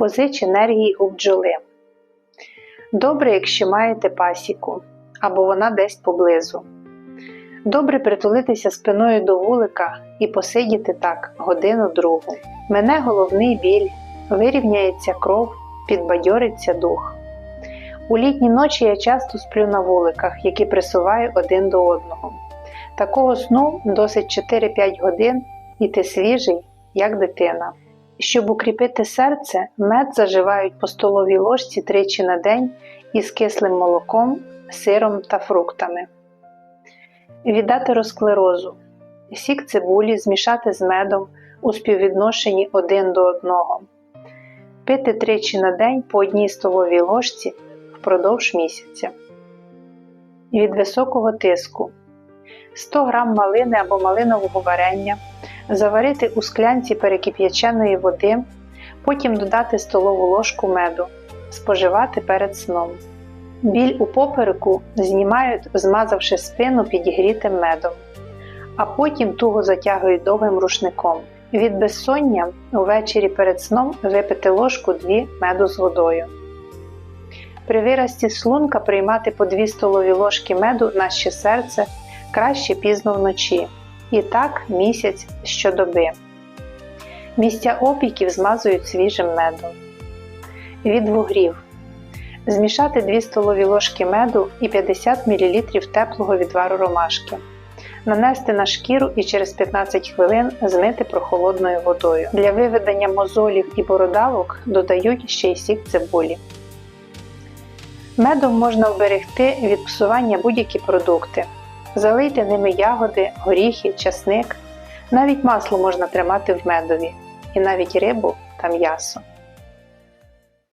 Позич енергії у бджоли. Добре, якщо маєте пасіку або вона десь поблизу. Добре притулитися спиною до вулика і посидіти так годину другу. Мене головний біль, вирівняється кров, підбадьориться дух. У літні ночі я часто сплю на вуликах, які присуваю один до одного. Такого сну досить 4-5 годин, і ти свіжий, як дитина. Щоб укріпити серце, мед заживають по столовій ложці тричі на день із кислим молоком, сиром та фруктами. Від атеросклерозу. Сік цибулі змішати з медом у співвідношенні один до одного. Пити тричі на день по одній столовій ложці впродовж місяця. Від високого тиску 100 г малини або малинового варення заварити у склянці перекип'яченої води, потім додати столову ложку меду, споживати перед сном. Біль у попереку знімають, змазавши спину підігрітим медом, а потім туго затягують довгим рушником. Від безсоння увечері перед сном випити ложку 2 меду з водою. При вирості шлунка приймати по 2 столові ложки меду на ще серце краще пізно вночі. І так місяць щодоби. Місця опіків змазують свіжим медом. Від вугрів. Змішати 2 столові ложки меду і 50 мл теплого відвару ромашки. Нанести на шкіру і через 15 хвилин змити прохолодною водою. Для виведення мозолів і бородавок додають ще й сік цибулі. Медом можна вберегти від псування будь-які продукти. Залийте ними ягоди, горіхи, часник. Навіть масло можна тримати в медові, і навіть рибу та м'ясо.